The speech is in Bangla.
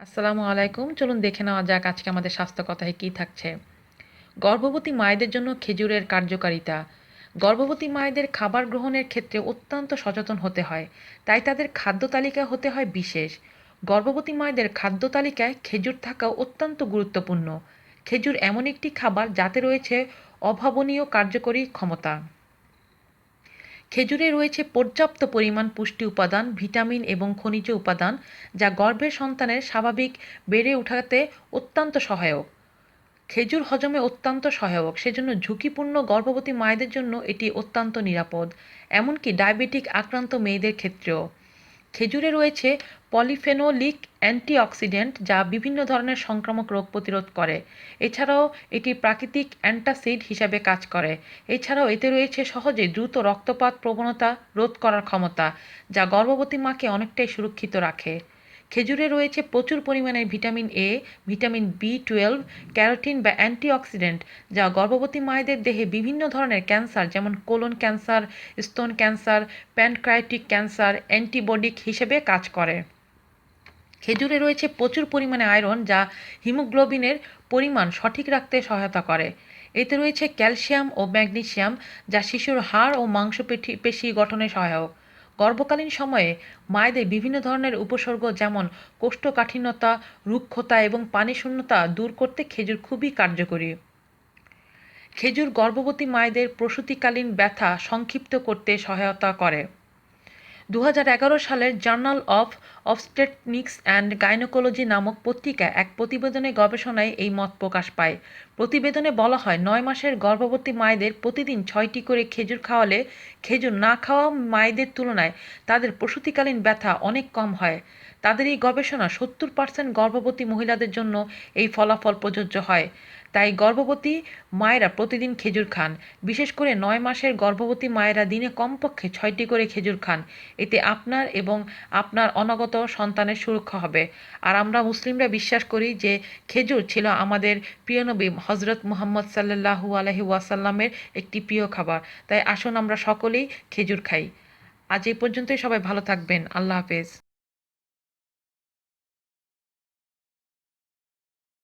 আসসালামু আলাইকুম। চলুন দেখে নেওয়া যাক আজকে আমাদের স্বাস্থ্য কথায় কী থাকছে। গর্ভবতী মায়েদের জন্য খেজুরের কার্যকারিতা। গর্ভবতী মায়েদের খাবার গ্রহণের ক্ষেত্রে অত্যন্ত সচেতন হতে হয়, তাই তাদের খাদ্য তালিকা হতে হয় বিশেষ। গর্ভবতী মায়েদের খাদ্য তালিকায় খেজুর থাকাও অত্যন্ত গুরুত্বপূর্ণ। খেজুর এমন একটি খাবার যাতে রয়েছে অভাবনীয় কার্যকরী ক্ষমতা। খেজুরে রয়েছে পর্যাপ্ত পরিমাণ পুষ্টি উপাদান, ভিটামিন এবং খনিজ উপাদান, যা গর্ভের সন্তানের স্বাভাবিক বেড়ে ওঠাতে অত্যন্ত সহায়ক। খেজুর হজমে অত্যন্ত সহায়ক, সেজন্য ঝুঁকিপূর্ণ গর্ভবতী মায়েদের জন্য এটি অত্যন্ত নিরাপদ। এমনকি ডায়াবেটিক আক্রান্ত মেয়েদের ক্ষেত্রেও। খেজুরে রয়েছে পলিফেনোলিক অ্যান্টিঅক্সিডেন্ট, যা বিভিন্ন ধরনের সংক্রামক রোগ প্রতিরোধ করে। এছাড়াও এটি প্রাকৃতিক অ্যান্টাসিড হিসাবে কাজ করে। এছাড়াও এতে রয়েছে সহজে দ্রুত রক্তপাত প্রবণতা রোধ করার ক্ষমতা, যা গর্ভবতী মাকে অনেকটাই সুরক্ষিত রাখে। খেজুরে রয়েছে প্রচুর পরিমাণে vitamin A vitamin B twelve carotene বা অ্যান্টিঅক্সিডেন্ট, যা গর্ভবতী মায়েদের দেহে বিভিন্ন ধরনের ক্যান্সার, যেমন কোলন ক্যান্সার, স্তন ক্যান্সার প্যানক্রাইটিক ক্যান্সার, অ্যান্টিবডিক হিসেবে কাজ করে। খেজুরে রয়েছে প্রচুর পরিমাণে আয়রন, যা হিমোগ্লোবিনের পরিমাণ সঠিক রাখতে সহায়তা করে। এতে রয়েছে ক্যালসিয়াম ও ম্যাগনেসিয়াম, যা শিশুর হাড় ও মাংসপেশি পেশি গঠনে সহায়ক। গর্ভকালীন সময়ে মায়েদের বিভিন্ন ধরনের উপসর্গ যেমন কোষ্ঠকাঠিন্যতা, রুক্ষতা এবং পানিশূন্যতা দূর করতে খেজুর খুবই কার্যকরী। খেজুর গর্ভবতী মায়েদের প্রসূতিকালীন ব্যথা সংক্ষিপ্ত করতে সহায়তা করে। দু হাজার এগারো সালের journal of obstetrics and gynaecology নামক পত্রিকায় এক প্রতিবেদনে গবেষণায় এই মত প্রকাশ পায়। প্রতিবেদনে বলা হয়, নয় মাসের গর্ভবতী মায়েদের প্রতিদিন ছয়টি করে খেজুর খাওয়ালে খেজুর না খাওয়া মায়েদের তুলনায় তাদের প্রসূতিকালীন ব্যথা অনেক কম হয়। তাদের এই গবেষণা সত্তর পার্সেন্ট গর্ভবতী মহিলাদের জন্য এই ফলাফল প্রযোজ্য হয়। তাই গর্ভবতী মায়েরা প্রতিদিন খেজুর খান। বিশেষ করে নয় মাসের গর্ভবতী মায়েরা দিনে কমপক্ষে ছয়টি করে খেজুর খান। এতে আপনার এবং আপনার অনাগত সন্তানের সুরক্ষা হবে। আর আমরা মুসলিমরা বিশ্বাস করি যে খেজুর ছিল আমাদের প্রিয় নবী হজরত মুহাম্মদ সাল্লাহু আলহি ওয়াসাল্লামের একটি প্রিয় খাবার। তাই আসুন আমরা সকলেই খেজুর খাই। আজ এই পর্যন্তই সবাই ভালো থাকবেন। আল্লাহ হাফেজ।